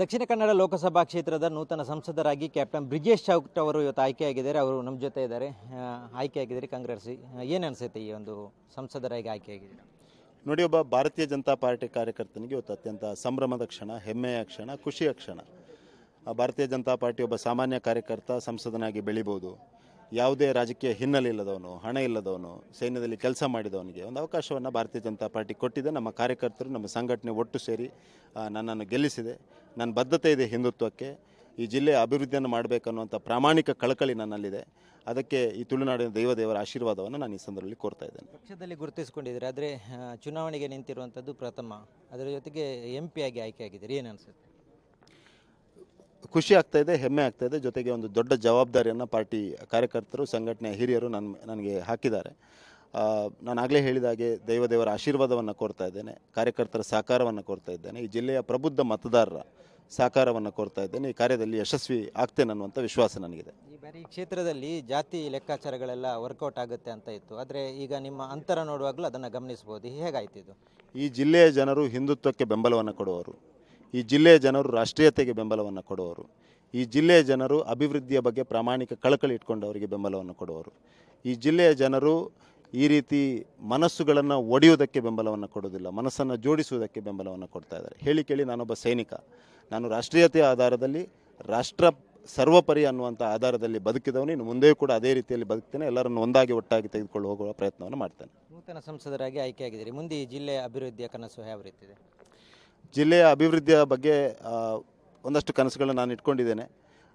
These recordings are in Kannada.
ದಕ್ಷಿಣ ಕನ್ನಡ ಲೋಕಸಭಾ ಕ್ಷೇತ್ರದ ನೂತನ ಸಂಸದರಾಗಿ ಕ್ಯಾಪ್ಟನ್ ಬ್ರಿಜೇಶ್ ಚೌಕ್ ಅವರು ಇವತ್ತು ಆಯ್ಕೆಯಾಗಿದ್ದಾರೆ. ಅವರು ನಮ್ಮ ಜೊತೆ ಇದ್ದಾರೆ. ಆಯ್ಕೆಯಾಗಿದ್ದಾರೆ ಕಾಂಗ್ರೆಸ್ ಏನು ಅನಿಸುತ್ತೆ ಈ ಒಂದು ಸಂಸದರಾಗಿ ಆಯ್ಕೆಯಾಗಿದ್ದಾರೆ? ನೋಡಿ, ಒಬ್ಬ ಭಾರತೀಯ ಜನತಾ ಪಾರ್ಟಿ ಕಾರ್ಯಕರ್ತನಿಗೆ ಇವತ್ತು ಅತ್ಯಂತ ಸಂಭ್ರಮದ ಕ್ಷಣ, ಹೆಮ್ಮೆಯ ಕ್ಷಣ, ಖುಷಿಯ ಕ್ಷಣ. ಭಾರತೀಯ ಜನತಾ ಪಾರ್ಟಿ ಒಬ್ಬ ಸಾಮಾನ್ಯ ಕಾರ್ಯಕರ್ತ, ಸಂಸದನಾಗಿ ಬೆಳಿಬೋದು. ಯಾವುದೇ ರಾಜಕೀಯ ಹಿನ್ನೆಲೆ ಇಲ್ಲದವನು, ಹಣ ಇಲ್ಲದವನು, ಸೈನ್ಯದಲ್ಲಿ ಕೆಲಸ ಮಾಡಿದವನಿಗೆ ಒಂದು ಅವಕಾಶವನ್ನು ಭಾರತೀಯ ಜನತಾ ಪಾರ್ಟಿ ಕೊಟ್ಟಿದೆ. ನಮ್ಮ ಕಾರ್ಯಕರ್ತರು, ನಮ್ಮ ಸಂಘಟನೆ ಒಟ್ಟು ಸೇರಿ ನನ್ನನ್ನು ಗೆಲ್ಲಿಸಿದೆ. ನನ್ನ ಬದ್ಧತೆ ಇದೆ ಹಿಂದುತ್ವಕ್ಕೆ. ಈ ಜಿಲ್ಲೆಯ ಅಭಿವೃದ್ಧಿಯನ್ನು ಮಾಡಬೇಕನ್ನುವಂಥ ಪ್ರಾಮಾಣಿಕ ಕಳಕಳಿ ನನ್ನಲ್ಲಿದೆ. ಅದಕ್ಕೆ ಈ ತುಳುನಾಡಿನ ದೈವದೇವರ ಆಶೀರ್ವಾದವನ್ನು ನಾನು ಈ ಸಂದರ್ಭದಲ್ಲಿ ಕೋರ್ತಾ ಇದ್ದೇನೆ. ಪಕ್ಷದಲ್ಲಿ ಗುರುತಿಸಿಕೊಂಡಿದ್ದೀರಿ? ಆದರೆ ಚುನಾವಣೆಗೆ ನಿಂತಿರುವಂಥದ್ದು ಪ್ರಥಮ. ಅದರ ಜೊತೆಗೆ ಎಂ ಪಿ ಆಗಿ ಆಗಿದ್ದೀರಿ? ಏನು ಅನಿಸುತ್ತೆ? ಖುಷಿ ಆಗ್ತಾ ಇದೆ ಹೆಮ್ಮೆ ಆಗ್ತಾ ಇದೆ. ಜೊತೆಗೆ ಒಂದು ದೊಡ್ಡ ಜವಾಬ್ದಾರಿಯನ್ನು ಪಾರ್ಟಿ ಕಾರ್ಯಕರ್ತರು ಸಂಘಟನೆಯ ಹಿರಿಯರು ನನ್ನ ನನಗೆ ಹಾಕಿದ್ದಾರೆ. ನಾನು ಆಗಲೇ ಹೇಳಿದ ಹಾಗೆ ದೈವದೇವರ ಆಶೀರ್ವಾದವನ್ನು ಕೋರ್ತಾ ಇದ್ದೇನೆ ಕಾರ್ಯಕರ್ತರ ಸಹಕಾರವನ್ನು ಕೋರ್ತಾ ಇದ್ದೇನೆ ಈ ಜಿಲ್ಲೆಯ ಪ್ರಬುದ್ಧ ಮತದಾರರ ಸಹಕಾರವನ್ನು ಕೋರ್ತಾ ಇದ್ದೇನೆ ಈ ಕಾರ್ಯದಲ್ಲಿ ಯಶಸ್ವಿ ಆಗ್ತೇನೆ ಅನ್ನುವಂಥ ವಿಶ್ವಾಸ ನನಗಿದೆ. ಈ ಬಾರಿ ಈ ಕ್ಷೇತ್ರದಲ್ಲಿ ಜಾತಿ ಲೆಕ್ಕಾಚಾರಗಳೆಲ್ಲ ವರ್ಕೌಟ್ ಆಗುತ್ತೆ ಅಂತ ಇತ್ತು. ಆದರೆ ಈಗ ನಿಮ್ಮ ಅಂತರ ನೋಡುವಾಗಲೂ ಅದನ್ನು ಗಮನಿಸಬಹುದು ಹೇಗಾಯ್ತು ಇದು? ಈ ಜಿಲ್ಲೆಯ ಜನರು ಹಿಂದುತ್ವಕ್ಕೆ ಬೆಂಬಲವನ್ನು ಕೊಡುವವರು. ಈ ಜಿಲ್ಲೆಯ ಜನರು ರಾಷ್ಟ್ರೀಯತೆಗೆ ಬೆಂಬಲವನ್ನು ಕೊಡುವರು ಈ ಜಿಲ್ಲೆಯ ಜನರು ಅಭಿವೃದ್ಧಿಯ ಬಗ್ಗೆ ಪ್ರಾಮಾಣಿಕ ಕಳಕಳಿ ಇಟ್ಕೊಂಡವರಿಗೆ ಬೆಂಬಲವನ್ನು ಕೊಡುವರು ಈ ಜಿಲ್ಲೆಯ ಜನರು ಈ ರೀತಿ ಮನಸ್ಸುಗಳನ್ನು ಒಡೆಯುವುದಕ್ಕೆ ಬೆಂಬಲವನ್ನು ಕೊಡೋದಿಲ್ಲ ಮನಸ್ಸನ್ನು ಜೋಡಿಸುವುದಕ್ಕೆ ಬೆಂಬಲವನ್ನು ಕೊಡ್ತಾ ಇದ್ದಾರೆ. ಹೇಳಿ ಕೇಳಿ ನಾನೊಬ್ಬ ಸೈನಿಕ. ನಾನು ರಾಷ್ಟ್ರೀಯತೆಯ ಆಧಾರದಲ್ಲಿ ರಾಷ್ಟ್ರ ಸರ್ವಪರಿ ಅನ್ನುವಂಥ ಆಧಾರದಲ್ಲಿ ಬದುಕಿದವನು. ಇನ್ನು ಮುಂದೆಯೂ ಕೂಡ ಅದೇ ರೀತಿಯಲ್ಲಿ ಬದುಕ್ತೇನೆ. ಎಲ್ಲರನ್ನು ಒಂದಾಗಿ ಒಟ್ಟಾಗಿ ತೆಗೆದುಕೊಂಡು ಹೋಗುವ ಪ್ರಯತ್ನವನ್ನು ಮಾಡ್ತೇನೆ. ನೂತನ ಸಂಸದರಾಗಿ ಆಯ್ಕೆಯಾಗಿದ್ದೀರಿ. ಮುಂದೆ ಈ ಜಿಲ್ಲೆಯ ಅಭಿವೃದ್ಧಿಯ ಕನಸು ಯಾವ ರೀತಿ ಇದೆ? ಜಿಲ್ಲೆಯ ಅಭಿವೃದ್ಧಿಯ ಬಗ್ಗೆ ಒಂದಷ್ಟು ಕನಸುಗಳನ್ನು ನಾನು ಇಟ್ಕೊಂಡಿದ್ದೇನೆ.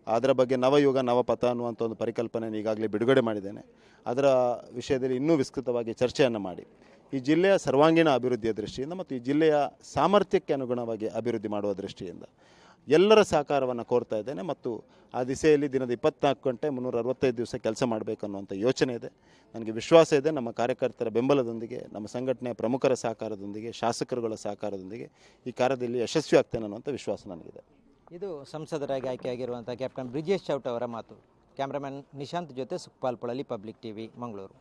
ಅದರ ಬಗ್ಗೆ ನವಯುಗ, ನವಪಥ ಅನ್ನುವಂಥ ಒಂದು ಪರಿಕಲ್ಪನೆಯನ್ನು ಈಗಾಗಲೇ ಬಿಡುಗಡೆ ಮಾಡಿದ್ದೇನೆ. ಅದರ ವಿಷಯದಲ್ಲಿ ಇನ್ನೂ ವಿಸ್ತೃತವಾಗಿ ಚರ್ಚೆಯನ್ನು ಮಾಡಿ. ಈ ಜಿಲ್ಲೆಯ ಸರ್ವಾಂಗೀಣ ಅಭಿವೃದ್ಧಿಯ ದೃಷ್ಟಿಯಿಂದ ಮತ್ತು ಈ ಜಿಲ್ಲೆಯ ಸಾಮರ್ಥ್ಯಕ್ಕೆ ಅನುಗುಣವಾಗಿ ಅಭಿವೃದ್ಧಿ ಮಾಡುವ ದೃಷ್ಟಿಯಿಂದ ಎಲ್ಲರ ಸಹಕಾರವನ್ನು ಕೋರ್ತಾ ಇದ್ದೇನೆ ಮತ್ತು ಆ ದಿಸೆಯಲ್ಲಿ ದಿನದ ಇಪ್ಪತ್ನಾಲ್ಕು ಗಂಟೆ ಮುನ್ನೂರ ಅರವತ್ತೈದು ದಿವಸ ಕೆಲಸ ಮಾಡಬೇಕು ಅನ್ನುವಂಥ ಯೋಚನೆ ಇದೆ. ನನಗೆ ವಿಶ್ವಾಸ ಇದೆ ನಮ್ಮ ಕಾರ್ಯಕರ್ತರ ಬೆಂಬಲದೊಂದಿಗೆ, ನಮ್ಮ ಸಂಘಟನೆಯ ಪ್ರಮುಖರ ಸಹಕಾರದೊಂದಿಗೆ, ಶಾಸಕರುಗಳ ಸಹಕಾರದೊಂದಿಗೆ ಈ ಕಾರ್ಯದಲ್ಲಿ ಯಶಸ್ವಿ ಆಗ್ತೇನೆ ಅನ್ನುವಂಥ ವಿಶ್ವಾಸ ನನಗಿದೆ. ಇದು ಸಂಸದರಾಗಿ ಆಯ್ಕೆಯಾಗಿರುವಂಥ ಕ್ಯಾಪ್ಟನ್ ಬ್ರಿಜೇಶ್ ಚೌಟ್ ಅವರ ಮಾತು. ಕ್ಯಾಮ್ರಾಮನ್ ನಿಶಾಂತ್ ಜೊತೆ ಸುಕ್ಪಾಲ್ ಪೊಳಲಿ, ಪಬ್ಲಿಕ್ ಟಿವಿ, ಮಂಗಳೂರು.